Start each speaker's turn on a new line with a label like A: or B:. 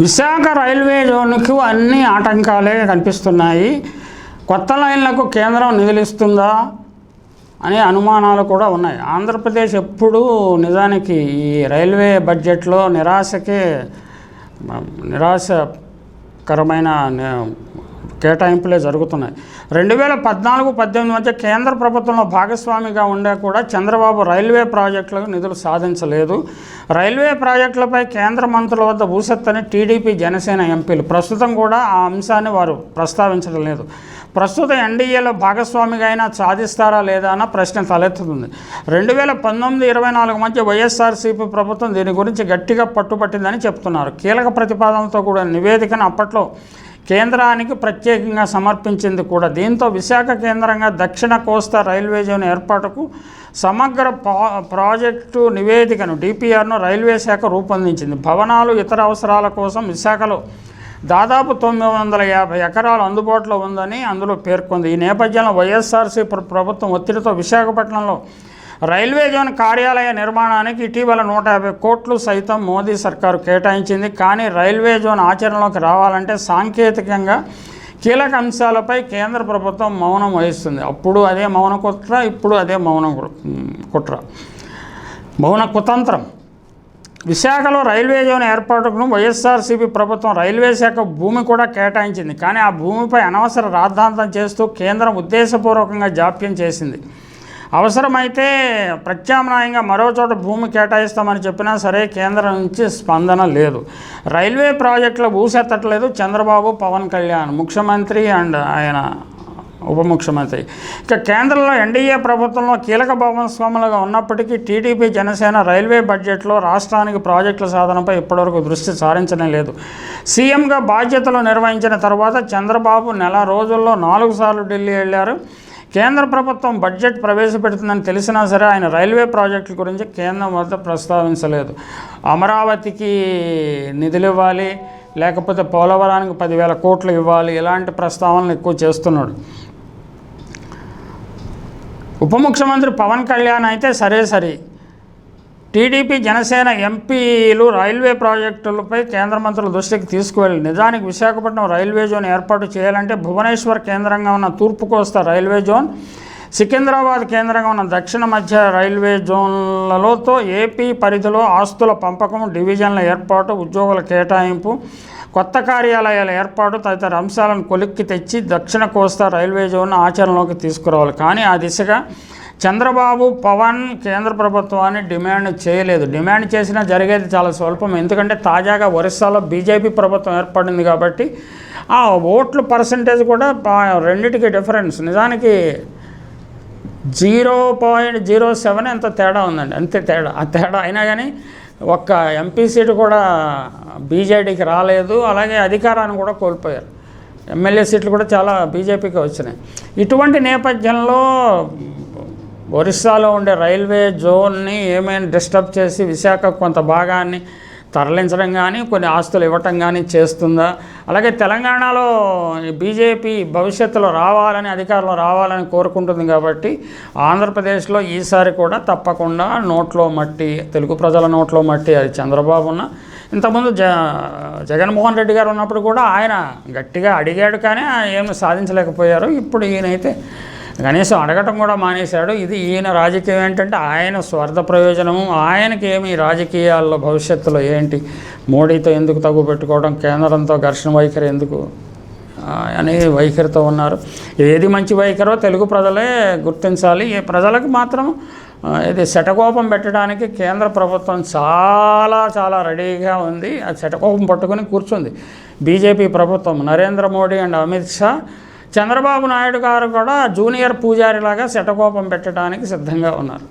A: Visakha railway జోన్కు అన్ని ఆటంకాలే కనిపిస్తున్నాయి. కొత్త లైన్లకు కేంద్రం నిధులిస్తుందా అనే అనుమానాలు కూడా ఉన్నాయి. ఆంధ్రప్రదేశ్ ఎప్పుడూ నిజానికి ఈ రైల్వే బడ్జెట్లో నిరాశకే నిరాశకరమైన నే- కేటాయింపులే జరుగుతున్నాయి. రెండు వేల పద్నాలుగు పద్దెనిమిది మధ్య కేంద్ర ప్రభుత్వంలో భాగస్వామిగా ఉండే కూడా చంద్రబాబు రైల్వే ప్రాజెక్టులకు నిధులు సాధించలేదు. రైల్వే ప్రాజెక్టులపై కేంద్ర మంత్రుల వద్ద ఊసెత్తని టీడీపీ జనసేన ఎంపీలు. ప్రస్తుతం కూడా ఆ అంశాన్ని వారు ప్రస్తావించడం లేదు. ప్రస్తుతం ఎన్డీఏలో భాగస్వామిగా అయినా సాధిస్తారా లేదా అన్న ప్రశ్న తలెత్తుతుంది. రెండు వేల పంతొమ్మిది ఇరవై నాలుగు మధ్య వైఎస్ఆర్సీపీ ప్రభుత్వం దీని గురించి గట్టిగా పట్టుబట్టిందని చెప్తున్నారు. కీలక ప్రతిపాదనలతో కూడా నివేదికను అప్పట్లో కేంద్రానికి ప్రత్యేకంగా సమర్పించింది కూడా. దీంతో విశాఖ కేంద్రంగా దక్షిణ కోస్తా రైల్వే జోన్ ఏర్పాటుకు సమగ్ర పా- ప్రాజెక్టు నివేదికను డిపిఆర్ను రైల్వే శాఖ రూపొందించింది. భవనాలు ఇతర అవసరాల కోసం విశాఖలో దాదాపు తొమ్మిది వందల యాభై ఎకరాలు అందుబాటులో ఉందని అందులో పేర్కొంది. ఈ నేపథ్యంలో వైఎస్ఆర్సీ ప్రభుత్వం ఒత్తిడితో విశాఖపట్నంలో రైల్వే జోన్ కార్యాలయ నిర్మాణానికి ఇటీవల నూట యాభై కోట్లు సైతం మోదీ సర్కారు కేటాయించింది. కానీ రైల్వే జోన్ ఆచరణలోకి రావాలంటే సాంకేతికంగా కీలక అంశాలపై కేంద్ర ప్రభుత్వం మౌనం వహిస్తుంది. అప్పుడు అదే మౌన కుట్ర ఇప్పుడు అదే మౌన కుట్ర. మౌన కుతంత్రం. విశాఖలో రైల్వే జోన్ ఏర్పాటుకు వైఎస్ఆర్సీపీ ప్రభుత్వం రైల్వే శాఖ భూమి కూడా కేటాయించింది. కానీ ఆ భూమిపై అనవసర రాద్ధాంతం చేస్తూ కేంద్రం ఉద్దేశపూర్వకంగా జాప్యం చేసింది. అవసరమైతే ప్రత్యామ్నాయంగా మరో చోట భూమి కేటాయిస్తామని చెప్పినా సరే కేంద్రం నుంచి స్పందన లేదు. రైల్వే ప్రాజెక్టులో ఊసెత్తట్లేదు చంద్రబాబు పవన్ కళ్యాణ్ ముఖ్యమంత్రి అండ్ ఆయన ఉప ముఖ్యమంత్రి. ఇక కేంద్రంలో ఎన్డీఏ ప్రభుత్వంలో కీలక భాగస్వాములుగా ఉన్నప్పటికీ టీడీపీ జనసేన రైల్వే బడ్జెట్లో రాష్ట్రానికి ప్రాజెక్టుల సాధనపై ఇప్పటివరకు దృష్టి సారించడం లేదు. సీఎంగా బాధ్యతలు నిర్వహించిన తర్వాత చంద్రబాబు నెల రోజుల్లో నాలుగు సార్లు ఢిల్లీ వెళ్ళారు. కేంద్ర ప్రభుత్వం బడ్జెట్ ప్రవేశపెడుతుందని తెలిసినా సరే ఆయన రైల్వే ప్రాజెక్టుల గురించి కేంద్రం వద్ద ప్రస్తావించలేదు. అమరావతికి నిధులు ఇవ్వాలి లేకపోతే పోలవరానికి పదివేల కోట్లు ఇవ్వాలి ఇలాంటి ప్రస్తావనలు ఎక్కువ చేస్తున్నాడు. ఉప ముఖ్యమంత్రి పవన్ కళ్యాణ్ అయితే సరే సరే. టీడీపీ జనసేన ఎంపీలు రైల్వే ప్రాజెక్టులపై కేంద్ర మంత్రుల దృష్టికి తీసుకువెళ్ళి నిజానికి విశాఖపట్నం రైల్వే జోన్ ఏర్పాటు చేయాలంటే భువనేశ్వర్ కేంద్రంగా ఉన్న తూర్పు కోస్తా రైల్వే జోన్ సికింద్రాబాద్ కేంద్రంగా ఉన్న దక్షిణ మధ్య రైల్వే జోన్లలోతో ఏపీ పరిధిలో ఆస్తుల పంపకం డివిజన్ల ఏర్పాటు ఉద్యోగుల కేటాయింపు కొత్త కార్యాలయాల ఏర్పాటు తదితర అంశాలను కొలిక్కి తెచ్చి దక్షిణ కోస్తా రైల్వే జోన్ ఆచరణలోకి తీసుకురావాలి. కానీ ఆ దిశగా చంద్రబాబు పవన్ కేంద్ర ప్రభుత్వాన్ని డిమాండ్ చేయలేదు. డిమాండ్ చేసినా జరిగేది చాలా స్వల్పం. ఎందుకంటే తాజాగా ఒరిస్సాలో బీజేపీ ప్రభుత్వం ఏర్పడింది కాబట్టి ఆ ఓట్లు పర్సంటేజ్ కూడా రెండింటికి రెండిటికి డిఫరెన్స్. నిజానికి జీరో పాయింట్ జీరో సెవెన్ ఎంత తేడా ఉందండి. అంతే తేడా. ఆ తేడా అయినా కానీ ఒక్క ఎంపీ సీటు కూడా బీజేడీకి రాలేదు. అలాగే అధికారాన్ని కూడా కోల్పోయారు. ఎమ్మెల్యే సీట్లు కూడా చాలా బీజేపీకి వచ్చినాయి. ఇటువంటి నేపథ్యంలో ఒరిస్సాలో ఉండే రైల్వే జోన్ని ఏమైనా డిస్టర్బ్ చేసి విశాఖ కొంత భాగాన్ని తరలించడం కానీ కొన్ని ఆస్తులు ఇవ్వటం కానీ చేస్తుందా? అలాగే తెలంగాణలో బీజేపీ భవిష్యత్తులో రావాలని అధికారంలో రావాలని కోరుకుంటుంది కాబట్టి ఆంధ్రప్రదేశ్లో ఈసారి కూడా తప్పకుండా నోట్లో మట్టి తెలుగు ప్రజల నోట్లో మట్టి అది చంద్రబాబు ఉన్న. ఇంతకుముందు జ జగన్మోహన్ రెడ్డి గారు ఉన్నప్పుడు కూడా ఆయన గట్టిగా అడిగాడు కానీ ఏమి సాధించలేకపోయారు. ఇప్పుడు ఈయనైతే కనీసం అడగటం కూడా మానేశాడు. ఇది ఈయన రాజకీయం ఏంటంటే ఆయన స్వార్థ ప్రయోజనము. ఆయనకి ఏమి రాజకీయాల్లో భవిష్యత్తులో ఏంటి? మోడీతో ఎందుకు తగ్గు పెట్టుకోవడం? కేంద్రంతో ఘర్షణ వైఖరి ఎందుకు? అనే వైఖరితో ఉన్నారు. ఏది మంచి వైఖరో తెలుగు ప్రజలే గుర్తించాలి. ప్రజలకు మాత్రం ఇది శటకోపం పెట్టడానికి కేంద్ర ప్రభుత్వం చాలా చాలా రెడీగా ఉంది. ఆ శటకోపం పట్టుకుని కూర్చుంది. బీజేపీ ప్రభుత్వం నరేంద్ర మోడీ అండ్ అమిత్ షా చంద్రబాబు నాయుడు గారు కూడా జూనియర్ పూజారిలాగా శటకోపం పెట్టడానికి సిద్ధంగా ఉన్నారు.